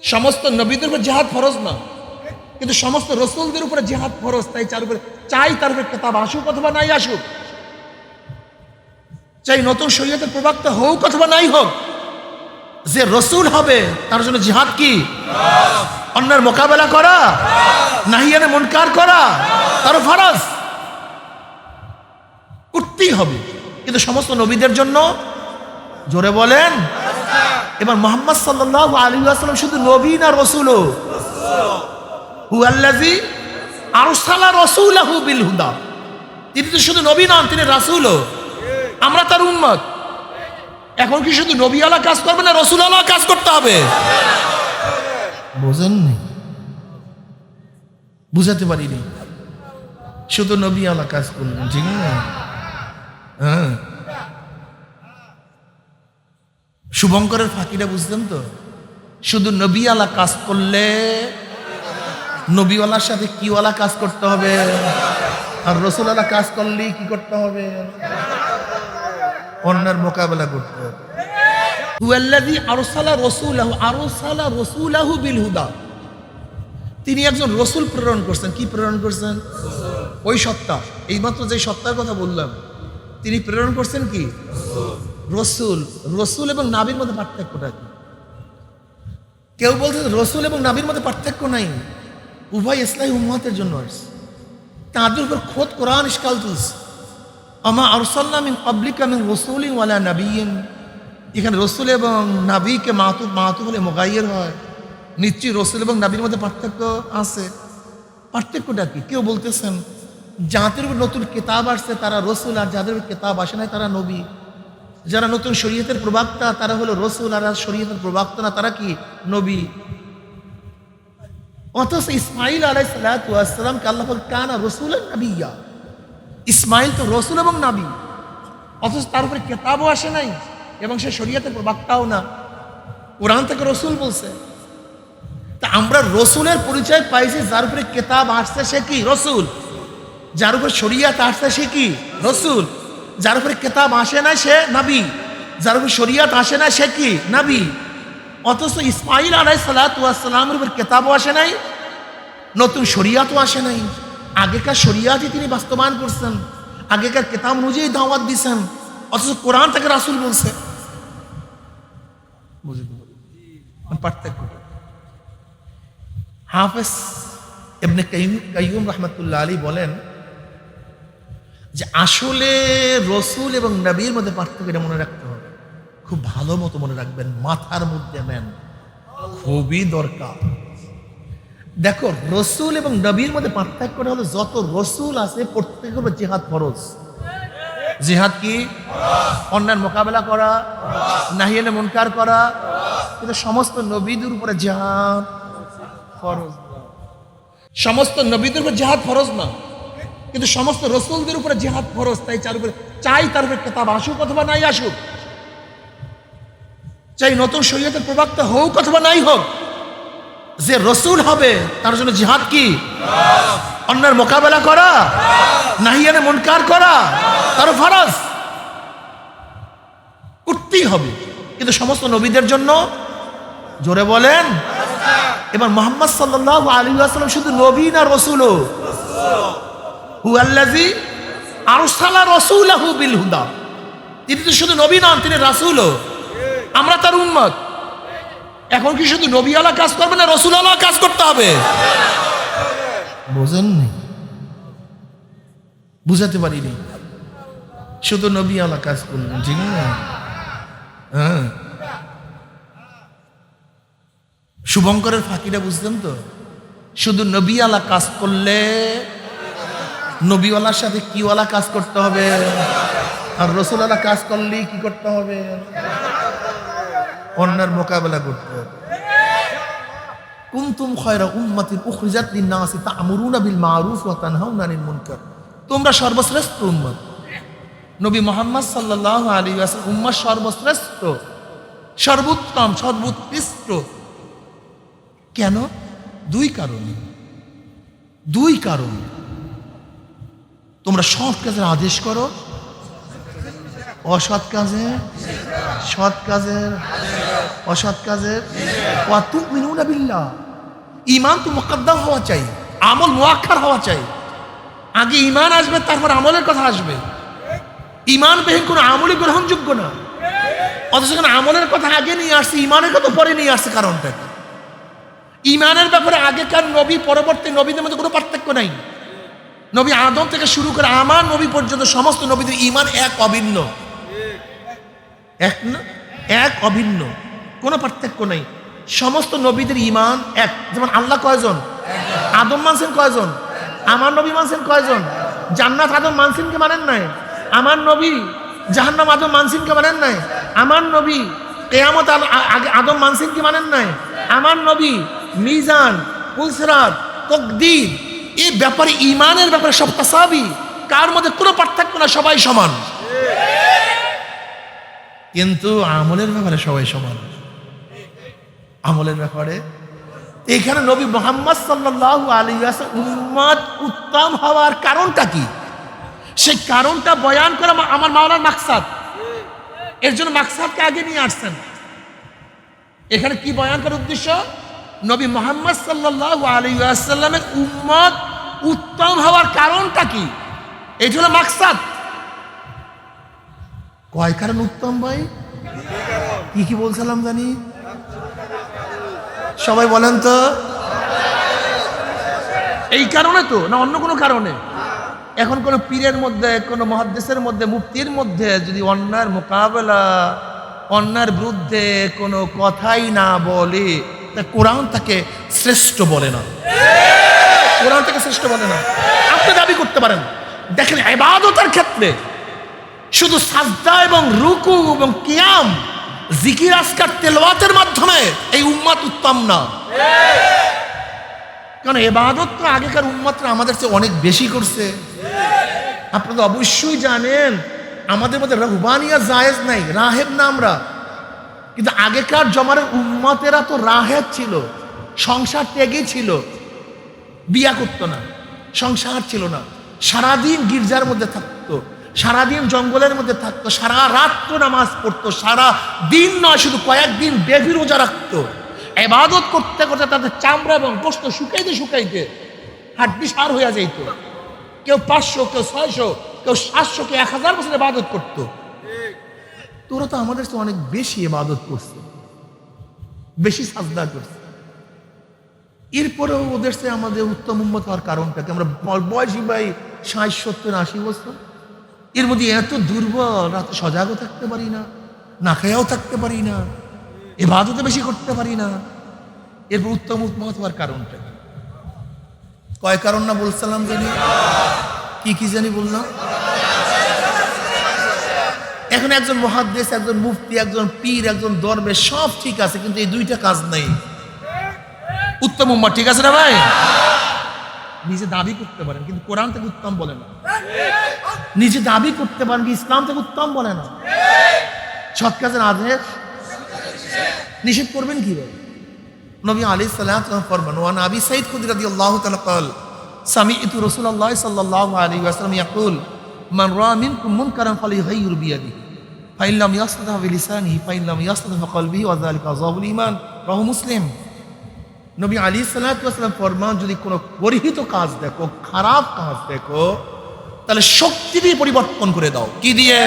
সমস্ত নবীদের উপর জেহাদ ফরজ না। কিন্তু সমস্ত রসুলদের উপরে জেহাদ ফরজ, তাই চার উপরে চাই তার উপরে কেতাব আসুক অথবা নাই আসুক। চাই নতুন শরীয়তের প্রবক্তা হোক অথবা নাই হোক, যে রসুল হবে, তার জন্য জিহাদ কি? অন্যের মোকাবেলা করা? নাহি নাহিয়ানে মনকার করা? তার ফরজ। করতেই হবে। কিন্তু সমস্ত নবীদের জন্য জোরে বলেন এবার মোহাম্মদ সাল্লাহ আলী আসসালাম শুধু নবী না হুয়াল্লাজি আরসালা বিল হুদা তিনি তো শুধু নবী তিনি আমরা তার এখন কি শুধু নবীওয়ালা কাজ করবে না কাজ করতে হবে? বুঝাতে পারিনি। শুধু নবীওয়ালা কাজ করলেন, ঠিক না? হ্যাঁ। শুভঙ্করের ফাঁকিটা বুঝতেন তো? শুধু নবীওয়ালা কাজ করলে নবীওয়ালার সাথে কিওয়ালা কাজ করতে হবে, আর রসুলালা কাজ করলেই কি করতে হবে? অন্যের মোকাবেলা করতে হবে। তিনি একজন রসুল প্রেরণ করছেন। কি প্রেরণ করছেন? ওই সত্তা। এইমাত্র যে সত্তার কথা বললাম, তিনি প্রেরণ করছেন কি? রসুল রসুল এবং নাবির মধ্যে পার্থক্যটা কি কেউ বলছে রসুল এবং নাবির মধ্যে পার্থক্য নাই। উভয় ইসলামী উম্মতের জন্য আসছে। তাদের উপর খোদ কোরআন ইস্কাল তুলছে। আমা আরসাল্লাহ মিন পাবলিকা মিন রসুল ওয়ালা নাবিয়িন এখানে রসুল এবং নাবিকে মাতুব মাহাতু হলে মোগাইয়ের হয়। নিশ্চয়ই রসুল এবং নাবির মধ্যে পার্থক্য আছে। পার্থক্যটা কি? কেউ বলতেছেন, যাদের উপর নতুন কেতাব আসছে, তারা রসুল, আর যাদের উপর কেতাব আসে নাই, তারা নবী। যারা নতুন শরীয়তের প্রবক্তা, তারা হলো রসুল আর শরীয়তের প্রবক্তা না, তারা কি? নবী। অথচ ইসমাইল আলাই সালাতামকে আল্লাহ কানা রসুল নবিয়া ইসমাইল তো রসুল এবং নাবি। অথচ তার উপরে কেতাবও আসে নাই এবং সে শরীয়তের প্রবক্তাও না। কোরআন থেকে রসুল বলছে। তা আমরা রসুলের পরিচয় পাইছি, যার উপরে কেতাব আসছে সে কি? রসুল। যার উপর শরিয়াত আসছে সে কি? রসুল। যার উপরে কেতাব আসে না সে নাবি, যার উপর শরিয়াত আসে না সে কি? নাবি। অথচ ইসমাইল আলাই সালাতামের উপর কেতাবও আসে নাই, নতুন শরিয়াতও আসে নাই। আগেকার শরিয়াতই তিনি বাস্তবায়ন করছেন। আগেকার কেতাব অনুযায়ী দাওয়াত দিছেন। অথচ কোরআন তাকে রাসুল বলছে। পার্থক্য। হাফেজ এমনি কাইম রহমতুল্লাহ আলী বলেন যে আসলে রসুল এবং নবীর মধ্যে পার্থক্য এটা মনে রাখতে হবে। খুব ভালো মতো মনে রাখবেন, মাথার মধ্যে নেন খুবই দরকার। দেখো, রসুল এবং নবীর মধ্যে পার্থক্যটা হলো যত রসুল আছে, প্রত্যেকের উপর জেহাদ ফরজ। জেহাদ কি? অন্যান্য মোকাবেলা করা নাহিয়ানে মনকার করা, কিন্তু সমস্ত নবীদের উপরে জেহাদ ফরজ সমস্ত নবীদের উপর জেহাদ ফরজ না। কিন্তু সমস্ত রসুলদের উপরে জেহাদ ফরজ, তাই চার উপরে চাই তার উপরে কেতাব আসুক অথবা নাই আসুক। চাই নতুন শরীয়তের প্রবক্তা হোক অথবা নাই হোক। যে রসুল হবে, তার জন্য জিহাদ কি? অন্যের মোকাবেলা করা? নাহিয়ানে মনকার করা? তার ফরজ। করতেই হবে। কিন্তু সমস্ত নবীদের জন্য জোরে বলেন, এবার মোহাম্মদ সাল্লাহ আলী আসসালাম শুধু নবী না রসুলও? হুয়াল্লাজি আরসালা রসুলাহু বিল হুদা তিনি তো শুধু নবী নন, তিনি রাসূলও। আমরা তার উম্মত। এখন কি শুধু নবীওয়ালা কাজ করবে না রসুলওয়ালা কাজ করতে হবে? বোঝেননি বুঝাতে পারিনি। শুধু নবীওয়ালা কাজ করলেন, ঠিক না? হ্যাঁ। শুভঙ্করের ফাঁকিটা বুঝতেন তো? শুধু নবীওয়ালা কাজ করলে নবীওয়ালার সাথে কিওয়ালা কাজ করতে হবে। আর রসুলওয়ালা কাজ করলেই কি করতে হবে? অন্যের মোকাবেলা করতে হবে। কুনতুম খয়রা উম্মাতিন উখরিজাত লিন-নাসি তা'মুরুনা বিল মা'রুফ ওয়া তানহাউনা মুনকার তোমরা সর্বশ্রেষ্ঠ উম্মত। নবী মোহাম্মদ সাল্লাল্লাহু আলাইহি ওয়াসাল্লাম উম্মত সর্বশ্রেষ্ঠ, সর্বোত্তম, সর্বোৎকৃষ্ট। কেন? দুই কারণে। দুই কারণ। তোমরা সৎ কাজের আদেশ করো। অসৎ কাজে সৎ কাজের, অসৎ কাজের। বিল্লাহ। ইমান তো মোকাদ্দাম হওয়া চাই, আমল মোয়াক্ষার হওয়া চাই। আগে ইমান আসবে, তারপর আমলের কথা আসবে। ইমান বেহীন কোনো আমলই গ্রহণযোগ্য না। অথচ এখানে আমলের কথা আগে নিয়ে আসছে ইমানের কথা পরে নিয়ে আসছে কারণটা? ইমানের ব্যাপারে আগেকার নবী, পরবর্তী নবীদের মধ্যে কোনো পার্থক্য নাই। নবী আদম থেকে শুরু করে আমার নবী পর্যন্ত সমস্ত নবীদের ইমান এক অভিন্ন। এক না? এক অভিন্ন। কোনো পার্থক্য নেই। সমস্ত নবীদের ইমান এক। যেমন আল্লাহ কয়জন? আদম মানছেন কয়জন? আমার নবী মানছেন কয়জন? জান্নাত আদম মানসিনকে মানেন নাই। আমার নবী জাহান্নাম আদম মানসিনকে মানেন নাই। আমার নবী কেয়ামত আদম মানসিনকে মানেন নাই। আমার নবী মিজান, পুলসরাত, তকদির এই ব্যাপারে ইমানের ব্যাপারে সব তাসাবি। কার মধ্যে কোনো পার্থক্য না, সবাই সমান। কিন্তু আমলের ব্যাপারে সবাই সমান। আমলের ব্যাপারে? এখানে নবী মোহাম্মদ সাল্লাহ আলী উম্মত উত্তম হওয়ার কারণটা কি? সেই কারণটা বয়ান করা আমার মাওলার মাকসাদ। এর জন্য মাকসাদকে আগে নিয়ে আসছেন। এখানে কি বয়ান করার উদ্দেশ্য? নবী মোহাম্মদ সাল্লাহ আলী আসাল্লামের উম্মত উত্তম হওয়ার কারণটা কি? এটা হলো মাকসাদ। কয় কারণ উত্তম ভাই? কি কি বলছিলাম জানি? সবাই বলেন তো। এই কারণে তো না অন্য কোনো কারণে? এখন কোনো পীরের মধ্যে কোনো মহাদ্দেশের মধ্যে মুক্তির মধ্যে যদি অন্যার মোকাবেলা অন্যার বিরুদ্ধে কোনো কথাই না বলে কোরআন তাকে শ্রেষ্ঠ বলে না। কোরআন তাকে শ্রেষ্ঠ বলে না। আপনি দাবি করতে পারেন, দেখেন এবাদতের ক্ষেত্রে শুধু সাজদা এবং রুকু এবং কিয়াম, জিকির আসকার তেলওয়াতের মাধ্যমে এই উম্মাত উত্তম না। কারণ এবাদত তো আগেকার উম্মাতরা আমাদের চেয়ে অনেক বেশি করছে। আপনারা অবশ্যই জানেন, আমাদের মধ্যে রহবানিয়া জায়েজ নাই, রাহেব না আমরা। কিন্তু আগেকার জমানের উম্মতেরা তো রাহেব ছিল, সংসার ত্যাগে ছিল, বিয়া করতো না, সংসার ছিল না। সারাদিন গির্জার মধ্যে থাকতো, সারাদিন জঙ্গলের মধ্যে থাকতো, সারা রাত তো নামাজ পড়তো, সারা দিন নয়, শুধু কয়েকদিন বেভি রোজা রাখতো। এবাদত করতে করতে তাদের চামড়া এবং গোস্ত শুকাইতে শুকাইতে হাড্ডি সার হইয়া যাইত। কেউ পাঁচশো, কেউ ছয়শো, কেউ সাতশো, কেউ এক হাজার বছর এবাদত করতো। তোরা তো আমাদের তো অনেক বেশি এবাদত করছে, বেশি সাজদা করছে। এরপরেও ওদের সে আমাদের উত্তম উন্মত হওয়ার কারণটা কি? আমরা বয়সী ভাই ষাট, সত্তর, আশি বছর। এর মধ্যে এত দুর্বল, রাতে সজাগও থাকতে পারি না না খেয়াও থাকতে পারি না এবাদতে বেশি করতে পারি না। এরপর উত্তম উন্মত হওয়ার কারণটা কয় কারণ না বলছিলাম জানি? কি কি জানি বললাম? এখন একজন মহাদ্দেশ একজন মুফতি একজন পীর একজন দরবে সব ঠিক আছে কিন্তু এই দুইটা কাজ নেই। উত্তম উম্মা ঠিক আছে না ভাই? নিজে দাবি করতে পারেন কিন্তু কোরআন থেকে উত্তম বলে না। নিজে দাবি করতে পারেন ইসলাম থেকে উত্তম বলে না। সৎ কাজের আদেশ নিষেধ করবেন কি ভাই নবী আলী সাল্লাহ ফরমান ওয়ান আবি সাইদ খুদিরাদি আল্লাহ তালা কল সামি ইতু রসুল আল্লাহ সাল্লাহ আলী আসলাম ইয়াকুল মান রামিন কুমুন কারাম ফালি হাইয়ুর বিয়াদি ফাইল্লাম ইয়াসলাহ লিসানিহি ফাইল্লাম ইয়াসলাহ কলবিহি ওয়াজালিকা আজাবুল ইমান রাহু মুসলিম। নবী আলী সাল্লাহাম ফরমান, যদি কোনো পরিহিত কাজ দেখো, খারাপ কাজ দেখো, তাহলে শক্তি দিয়ে পরিবর্তন করে দাও। কি দিয়ে?